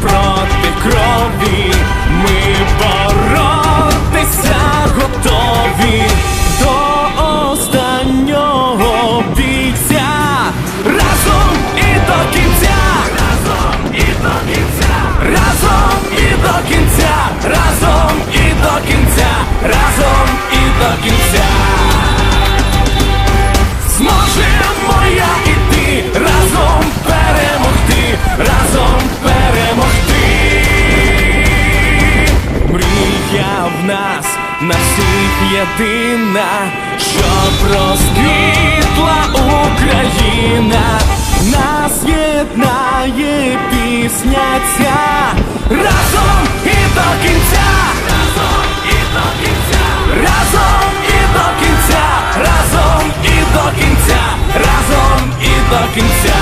проти крові, ми боротися готові до останнього бійця, разом і до кінця, разом і до кінця, разом і до кінця, разом і до кінця. Єдина, щоб розквітла Україна, нас єднає пісня ця. Разом і до кінця, разом і до кінця, разом і до кінця, разом і до кінця, разом і до кінця.